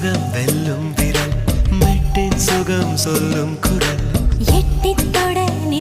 சுகம் வெல்லும் விரல். மெட்டின் சுகம் சொல்லும் குரல்.